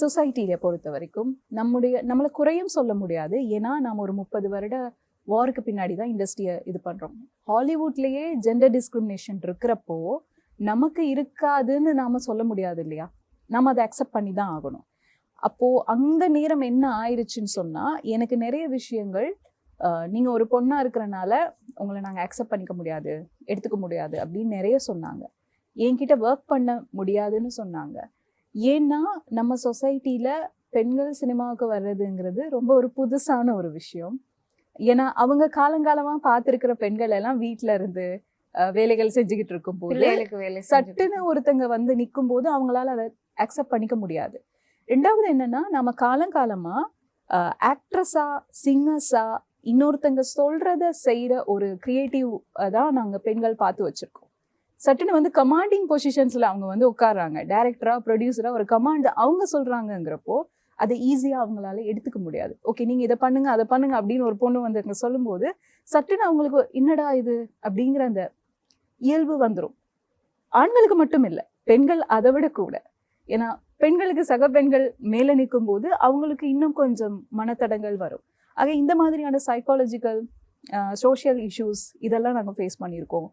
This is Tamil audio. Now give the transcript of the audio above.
சொசைட்டியில் பொறுத்த வரைக்கும் நம்முடைய நம்மளை குறையும் சொல்ல முடியாது. ஏன்னா நாம் ஒரு முப்பது வருட வாருக்கு பின்னாடி தான் இண்டஸ்ட்ரியை இது பண்ணுறோம் ஹாலிவுட்லேயே ஜெண்டர் டிஸ்கிரிமினேஷன் இருக்கிறப்போ நமக்கு இருக்காதுன்னு நாம் சொல்ல முடியாது இல்லையா? நம்ம அதை அக்செப்ட் பண்ணி தான் ஆகணும். அப்போது அந்த நேரம் என்ன ஆயிடுச்சுன்னு சொன்னால் எனக்கு நிறைய விஷயங்கள் நீங்கள் ஒரு பொண்ணாக இருக்கிறனால உங்களை நாங்கள் அக்செப்ட் பண்ணிக்க முடியாது எடுத்துக்க முடியாது அப்படின்னு நிறைய சொன்னாங்க. என்கிட்ட ஒர்க் பண்ண முடியாதுன்னு சொன்னாங்க. ஏன்னா நம்ம சொசைட்டியில் பெண்கள் சினிமாவுக்கு வர்றதுங்கிறது ரொம்ப ஒரு புதுசான ஒரு விஷயம். ஏன்னா அவங்க காலங்காலமாக பார்த்துருக்கிற பெண்கள் எல்லாம் வீட்டில் இருந்து வேலைகள் செஞ்சுக்கிட்டு பிள்ளைகளுக்கு வேலை சட்டுன்னு ஒருத்தங்க வந்து நிற்கும் போது அவங்களால அதை அக்செப்ட் பண்ணிக்க முடியாது. ரெண்டாவது என்னன்னா நம்ம காலங்காலமா ஆக்ட்ரஸா சிங்கர்ஸா இன்னொருத்தங்க சொல்றத செய்யற ஒரு கிரியேட்டிவ் தான் நாங்க பெண்கள் பார்த்து வச்சிருக்கோம். சட்டுன்னு வந்து கமாண்டிங் பொசிஷன்ஸில் அவங்க வந்து உட்காராங்க டேரக்டராக ப்ரொடியூசராக ஒரு கமாண்ட் அவங்க சொல்கிறாங்கங்கிறப்போ அதை ஈஸியாக அவங்களால எடுத்துக்க முடியாது. ஓகே நீங்கள் இதை பண்ணுங்க அதை பண்ணுங்க அப்படின்னு ஒரு பொண்ணு வந்து அங்கே சொல்லும்போது சட்டுன்னு அவங்களுக்கு என்னடா இது? அப்படிங்கிற அந்த இயல்பு வந்துடும் ஆண்களுக்கு மட்டும் இல்லை பெண்கள் அதை விட கூட. ஏன்னா பெண்களுக்கு சக பெண்கள் மேலே நிற்கும் போது அவங்களுக்கு இன்னும் கொஞ்சம் மனத்தடங்கள் வரும். ஆக இந்த மாதிரியான சைக்காலஜிக்கல் சோஷியல் இஷ்யூஸ் இதெல்லாம் நாங்கள் ஃபேஸ் பண்ணியிருக்கோம்.